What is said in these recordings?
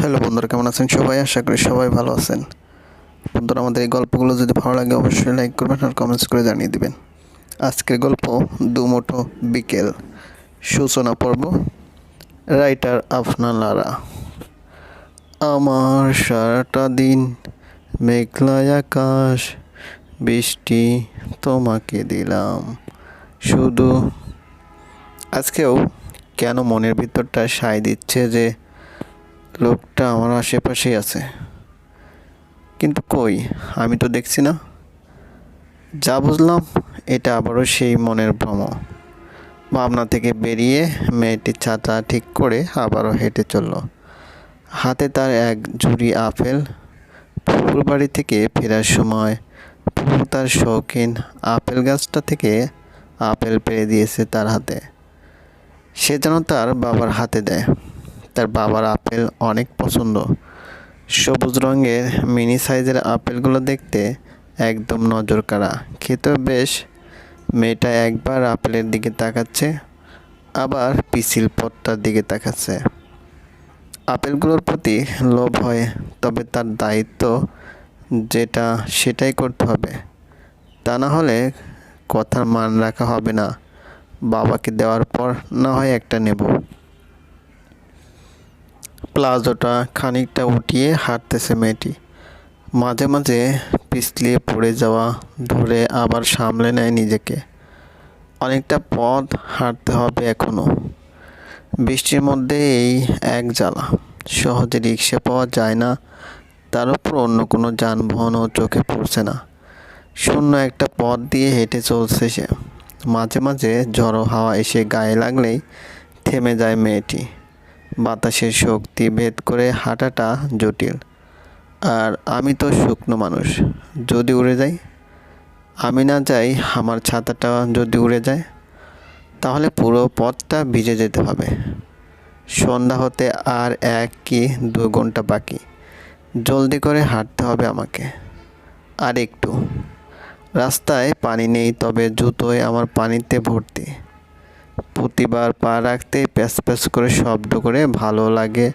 Hello বন্ধুরা, কেমন আছেন সবাই? আশা করি সবাই ভালো আছেন। বন্ধুরা, আমাদের এই গল্পগুলো যদি ভালো লাগে, অবশ্যই লাইক করবেন আর কমেন্টস করে জানিয়ে দিবেন। আজকের গল্প দুমোটো বিকেল। সূচনা পর্ব রাইটার আফনা লারা আমার সারাটা দিন মেঘলা আকাশ, বৃষ্টি তোমাকে দিলাম। শুধু আজকেও কেন মনের ভিতরটা সায় দিচ্ছে যে লোকটা আমার আশেপাশেই আছে। কিন্তু কই? আমি তো দেখছি না। যা বুঝলাম, এটা আবারও সেই মনের ভ্রম ভাবনা থেকে বেরিয়ে মেয়েটি ছাতা ঠিক করে আবারও হেঁটে চলল। হাতে তার এক ঝুড়ি আপেল। পুকুর বাড়ি থেকে ফেরার সময় পুকুর তার শৌখিন আপেল গাছটা থেকে আপেল পেরে দিয়েছে তার হাতে। সে যেন তার বাবার হাতে দেয়। তার বাবার আপেল অনেক পছন্দ। সবুজ রঙের মিনি সাইজের আপেলগুলো দেখতে একদম নজর কাড়া খেতেও বেশ, মেয়েটা একবার আপেলের দিকে তাকাচ্ছে, আবার পিসিল পথটার দিকে তাকাচ্ছে। আপেলগুলোর প্রতি লোভ হয়, তবে তার দায়িত্ব যেটা সেটাই করতে হবে। তা না হলে কথার মান রাখা হবে না। বাবাকে দেওয়ার পর না হয় একটা নেব। প্লাজোটা খানিকটা উঠিয়ে হাঁটতেছে মেয়েটি। মাঝে মাঝে পিছলিয়ে পড়ে যাওয়া ধরে আবার সামলে নেয় নিজেকে। অনেকটা পথ হাঁটতে হবে এখনও বৃষ্টির মধ্যে এই এক জ্বালা। সহজে রিক্সা পাওয়া যায় না। তার উপর অন্য কোনো যানবাহনও চোখে পড়ছে না। শূন্য একটা পথ দিয়ে হেঁটে চলছে সে। মাঝে মাঝে ঝড়ো হাওয়া এসে গায়ে লাগলেই থেমে যায় মেয়েটি। বাতাসের শক্তি ভেদ করে হাঁটাটা জটিল। আর আমি তো শুকনো মানুষ, যদি উড়ে যাই? আমি না যাই, আমার ছাতাটা যদি উড়ে যায়, তাহলে পুরো পথটা ভিজে যেতে হবে। সন্ধ্যা হতে আর এক কি দু ঘণ্টা বাকি। জলদি করে হাঁটতে হবে আমাকে। আর একটু। রাস্তায় পানি নেই, তবে জুতোয় আমার পানিতে ভর্তি। প্রতিবার পা রাখতে প্যাচ প্যাচ করে শব্দ করে ভালো লাগে,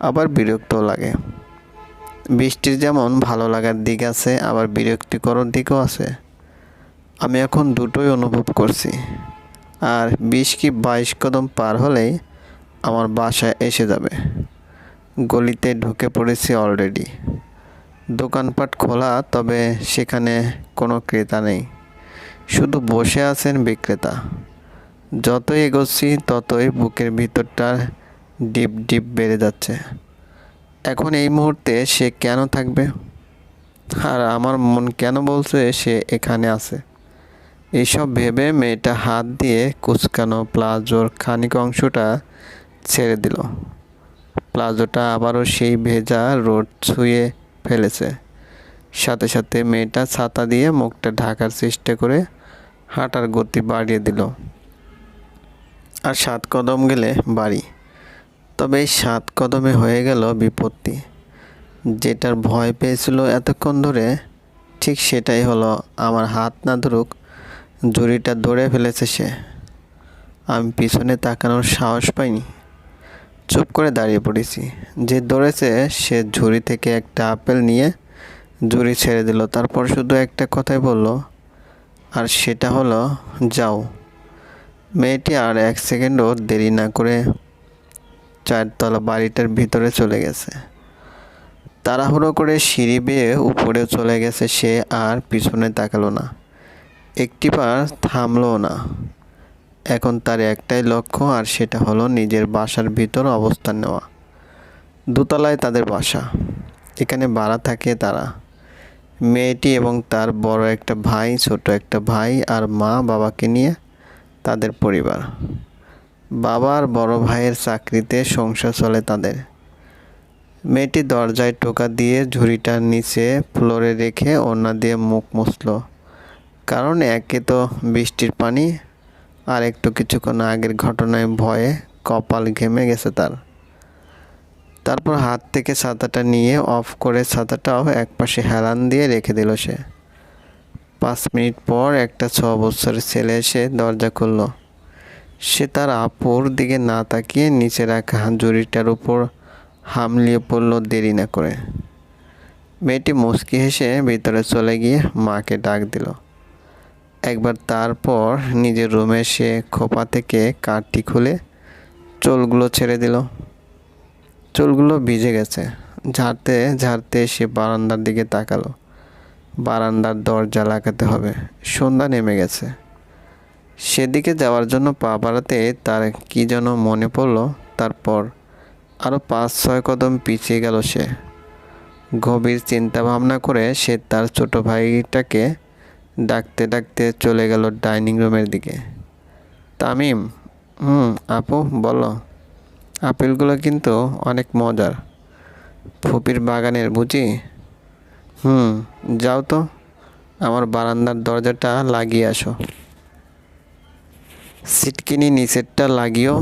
আবার বিরক্তও লাগে। বৃষ্টির যেমন ভালো লাগার দিক আছে, আবার বিরক্তিকর দিকও আছে। আমি এখন দুটোই অনুভব করছি। আর বিশ কি বাইশ কদম পার হলেই আমার বাসায় এসে যাবে। গলিতে ঢুকে পড়েছি অলরেডি দোকানপাট খোলা, তবে সেখানে কোনো ক্রেতা নেই। শুধু বসে আছেন বিক্রেতা। যতই এগোচ্ছি, ততই বুকের ভিতরটা ডিপ ডিপ বেড়ে যাচ্ছে। এখন এই মুহূর্তে সে কেন থাকবে? আর আমার মন কেন বলছে সে এখানে আছে? এইসব ভেবে মেয়েটা হাত দিয়ে কুচকানো প্লাজোর খানিক অংশটা ছেড়ে দিল। প্লাজোটা আবারও সেই ভেজা রোড ছুঁয়ে ফেলেছে। সাথে সাথে মেয়েটা ছাতা দিয়ে মুখটা ঢাকার চেষ্টা করে হাঁটার গতি বাড়িয়ে দিল। আর সাত কদম গেলে বাড়ি। তবে এই সাত কদমে হয়ে গেল বিপত্তি। যেটার ভয় পেয়েছিল এতক্ষণ ধরে, ঠিক সেটাই হলো, আমার হাত না ধরুক ঝুড়িটা ধরে ফেলেছে সে। আমি পিছনে তাকানোর সাহস পাইনি। চুপ করে দাঁড়িয়ে পড়েছি। যে ধরেছে, সে ঝুড়ি থেকে একটা আপেল নিয়ে ঝুড়ি ছেড়ে দিল। তারপর শুধু একটা কথাই বলল, আর সেটা হলো, যাও। মেয়েটি আর এক সেকেন্ডও দেরি না করে চারতলা বাড়িটার ভিতরে চলে গেছে। তাড়াহুড়ো করে সিঁড়ি বেয়ে উপরে চলে গেছে সে আর পিছনে তাকালো না। একটিবার থামলো না। এখন তার একটাই লক্ষ্য আর সেটা হলো নিজের বাসার ভিতর অবস্থান নেওয়া। দোতলায় তাদের বাসা। এখানে ভাড়া থাকে তারা। মেয়েটি এবং তার বড় একটা ভাই, ছোট একটা ভাই আর মা বাবাকে নিয়ে তাদের পরিবার। বাবার বড় ভাইয়ের চাকরিতে সংসার চলে তাদের। মেয়েটি দরজায় টোকা দিয়ে ঝুড়িটার নিচে ফ্লোরে রেখে ওনা দিয়ে মুখ মুছল। কারণ একে তো বৃষ্টির পানি, আর একটু কিছুক্ষণ আগের ঘটনায় ভয়ে কপাল ঘেমে গেছে তার। তারপর হাত থেকে ছাতাটা নিয়ে অফ করে ছাতাটাও একপাশে হেলান দিয়ে রেখে দিল সে। পাঁচ মিনিট পর একটা ছ বছরের ছেলে এসে দরজা খুলল। সে তার আপুর দিকে না তাকিয়ে নিচে রাখা জুড়িটার উপর হামলিয়ে পড়ল দেরি না করে। মেয়েটি মুচকি হেসে ভিতরে চলে গিয়ে মাকে ডাক দিল। একবার তারপর নিজের রুমে সে খোপা থেকে কাঠটি খুলে চুলগুলো ছেড়ে দিল। চুলগুলো ভিজে গেছে। ঝাড়তে ঝাড়তে সে বারান্দার দিকে তাকালো। বারান্দার দরজা লাগাতে হবে। সন্ধ্যা নেমে গেছে। সেদিকে যাওয়ার জন্য পা বাড়াতে তার কী যেন মনে পড়ল, তারপর আরও পাঁচ, ছয় কদম পিছিয়ে গেল সে। গভীর চিন্তা ভাবনা করে সে তার ছোট ভাইটাকে ডাকতে ডাকতে চলে গেল ডাইনিং রুমের দিকে। তামিম, হুম, আপু, বলো। আপেলগুলো কিন্তু অনেক মজার। ফুপির বাগানের বুঝি? হুম, যাও তো। আমার বারান্দার দরজাটা লাগিয়ে আসো। সিটকিনি নিচেরটা লাগিও,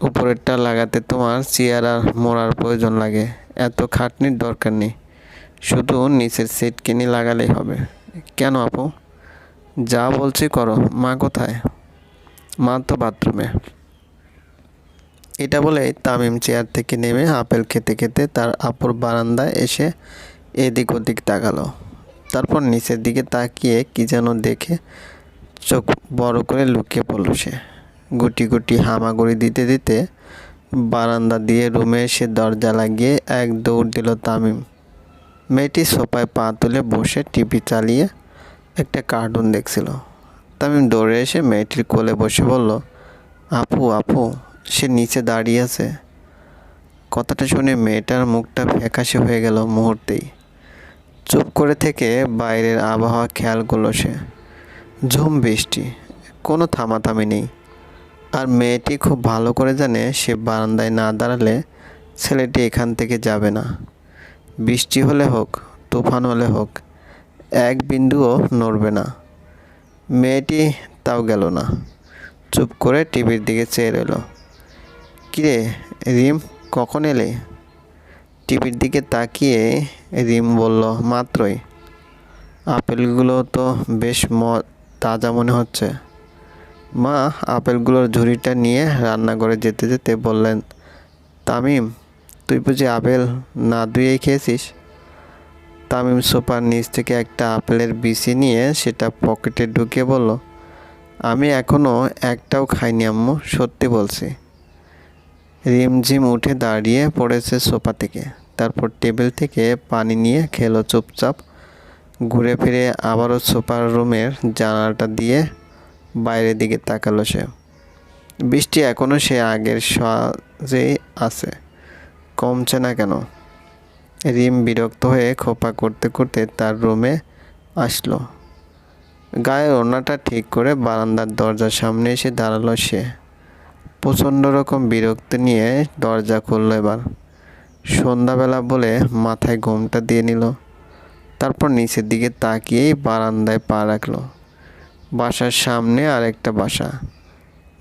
উপরেরটা লাগাতে তোমার চেয়ার আর মোড়ার প্রয়োজন লাগে। এত খাটনির দরকার নেই। শুধু নিচের সিটকিনি লাগালেই হবে। কেন আপু? যা বলছি করো। মা কোথায়? মা তো বাথরুমে। এটা বলে তামিম চেয়ার থেকে নেমে আপেল খেতে খেতে তার আপুর বারান্দায় এসে এদিক ওদিক তাকালো। তারপর নিচের দিকে তাকিয়ে কি যেন দেখে চোখ বড় করে লুকিয়ে পড়ল সে। গুটি গুটি হামাগুড়ি দিতে দিতে বারান্দা দিয়ে রুমে এসে দরজা লাগিয়ে এক দৌড় দিল তামিম। মেয়েটি সোফায় পা তুলে বসে টিভি চালিয়ে একটা কার্টুন দেখছিল। তামিম দৌড়ে এসে মেয়েটির কোলে বসে বলল, আপু আপু, সে নিচে দাঁড়িয়ে আছে। কথাটা শুনে মেয়েটার মুখটা ফ্যাকাশে হয়ে গেল মুহূর্তেই। চুপ করে থেকে বাইরের আবহাওয়া খেয়াল করল সে। ঝুম বৃষ্টি, কোনো থামাথামি নেই। আর মেয়েটি খুব ভালো করে জানে সে বারান্দায় না দাঁড়ালে ছেলেটি এখান থেকে যাবে না। বৃষ্টি হলে হোক, তুফান হলে হোক, এক বিন্দুও নড়বে না। মেয়েটি তাও গেল না। চুপ করে টিভির দিকে চেয়ে রইল। কিরে, রিম, কখন এলে? টিভির দিকে তাকিয়ে রিম বলল, মাত্রই। আপেলগুলো তো বেশ ম, তাজা মনে হচ্ছে। মা আপেলগুলোর ঝুড়িটা নিয়ে রান্নাঘরে যেতে যেতে বললেন, তামিম, তুই বুঝি আপেল না ধুয়েই খেয়েছিস? তামিম সোফার নিচ থেকে একটা আপেলের বিচি নিয়ে সেটা পকেটে ঢুকিয়ে বলল, আমি এখনও একটাও খাইনি আম্মু, সত্যি বলছি। রিমঝিম উঠে দাঁড়িয়ে পড়েছে সোফা থেকে। তারপর টেবিল থেকে পানি নিয়ে খেলো চুপচাপ। ঘুরে ফিরে আবারও সোফার রুমের জানালাটা দিয়ে বাইরের দিকে তাকালো সে। বৃষ্টি এখনও সে আগের সাজেই আছে। কমছে না কেন? রিম বিরক্ত হয়ে খোপা করতে করতে তার রুমে আসলো। গায়ের ওড়নাটা ঠিক করে বারান্দার দরজার সামনে এসে দাঁড়াল সে। প্রচণ্ড রকম বিরক্ত নিয়ে দরজা খুললো এবার। সন্ধ্যাবেলা বলে মাথায় ঘুমটা দিয়ে নিল, তারপর নিচের দিকে তাকিয়েই বারান্দায় পা রাখল। বাসার সামনে আরেকটা বাসা,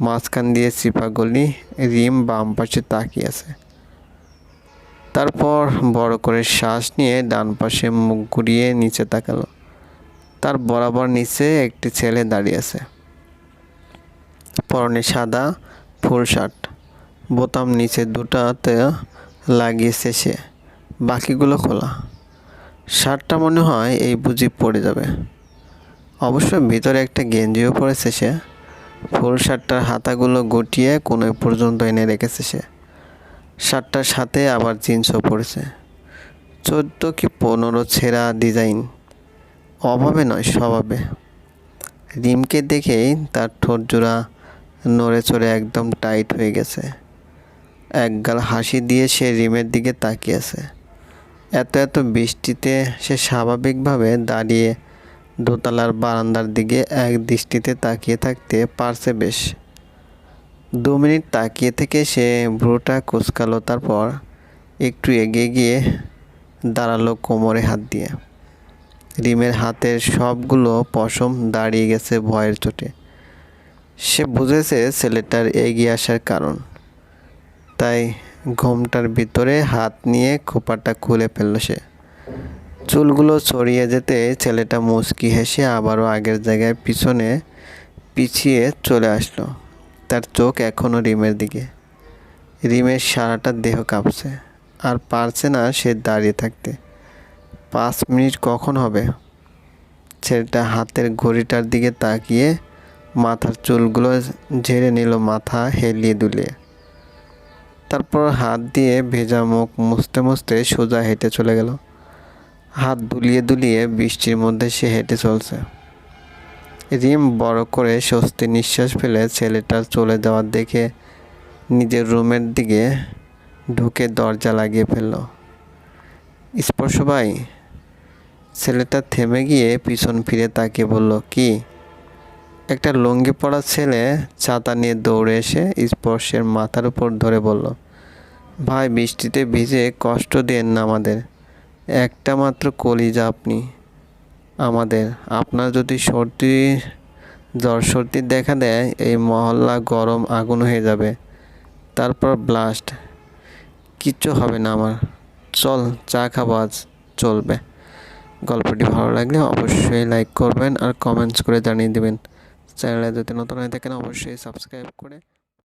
মাঝখান দিয়ে চিপা গলি, রিম বাম পাশে তাকিয়ে আছে। তারপর বড় করে শ্বাস নিয়ে ডান পাশে মুখ ঘুরিয়ে নিচে তাকালো। তার বরাবর নিচে একটি ছেলে দাঁড়িয়ে আছে। পরনে সাদা ফুল শার্ট বোতাম নিচে দুটাতে লাগিয়েছে সে। বাকিগুলো খোলা। শার্টটা মনে হয় এই বুঝি পড়ে যাবে। অবশ্য ভিতরে একটা গেঞ্জিও পরেছে সে। ফুল শার্টটার হাতাগুলো গুটিয়ে কোনো পর্যন্ত এনে রেখেছে সে। শার্টটার সাথে আবার জিন্সও পরেছে। চোদ্দ কি পনেরো ছেঁড়া ডিজাইন। অভাবে নয়, স্বভাবে। রিমকে দেখেই তার ঠোঁট জোড়া নড়ে চড়ে একদম টাইট হয়ে গেছে। একগাল হাসি দিয়ে সে রিমের দিকে তাকিয়েছে এত এত বৃষ্টিতে সে স্বাভাবিকভাবে দাঁড়িয়ে দোতলার বারান্দার দিকে এক দৃষ্টিতে তাকিয়ে থাকতে পারছে বেশ। দু মিনিট তাকিয়ে থেকে সে ভ্রুটা কুচকালো, তারপর একটু এগিয়ে গিয়ে দাঁড়াল কোমরে হাত দিয়ে। রিমের হাতের সবগুলো পশম দাঁড়িয়ে গেছে ভয়ের চোটে। সে বুঝেছে ছেলেটার এগিয়ে আসার কারণ। তাই ঘোমটার ভিতরে হাত নিয়ে খোপাটা খুলে ফেলল সে। চুলগুলো ছড়িয়ে যেতে ছেলেটা মুচকি হেসে আবারও আগের জায়গায় পিছনে পিছিয়ে চলে আসলো। তার চোখ এখনও রিমের দিকে। রিমের সারাটা দেহ কাঁপছে। আর পারছে না সে দাঁড়িয়ে থাকতে। পাঁচ মিনিট কখন হবে? ছেলেটা হাতের ঘড়িটার দিকে তাকিয়ে মাথার চুলগুলো ঝেড়ে নিল মাথা হেলিয়ে দুলিয়ে। তারপর হাত দিয়ে ভেজা মুখ মুছতে মুছতে সোজা হেঁটে চলে গেল। হাত দুলিয়ে দুলিয়ে বৃষ্টির মধ্যে সে হেঁটে চলছে। রিম বড় করে স্বস্তি নিঃশ্বাস ফেলে ছেলেটার চলে যাওয়ার দেখে নিজের রুমের দিকে ঢুকে দরজা লাগিয়ে ফেলল। স্পর্শ ভাই। ছেলেটা থেমে গিয়ে পিছন ফিরে তাকিয়ে বলল, কি? একটা লুঙ্গি পরা ছেলে ছাতা নিয়ে দৌড়ে এসে স্পর্শের মাথার উপর ধরে বলল, ভাই, বৃষ্টিতে ভিজে কষ্ট দেন না আমাদের। একটা মাত্র কলিজা আপনি। আমাদের, আপনার যদি সর্দি, জ্বর সর্দি দেখা দেয়, এই মহল্লা গরম আগুন হয়ে যাবে। তারপর ব্লাস্ট কিচ্ছু হবে না আমার। চল, চা খাব আজ। চলবে। গল্পটি ভালো লাগলে অবশ্যই লাইক করবেন আর কমেন্টস করে জানিয়ে দেবেন। চ্যানেলে যদি নতুন হয়ে থাকেন অবশ্যই সাবস্ক্রাইব করে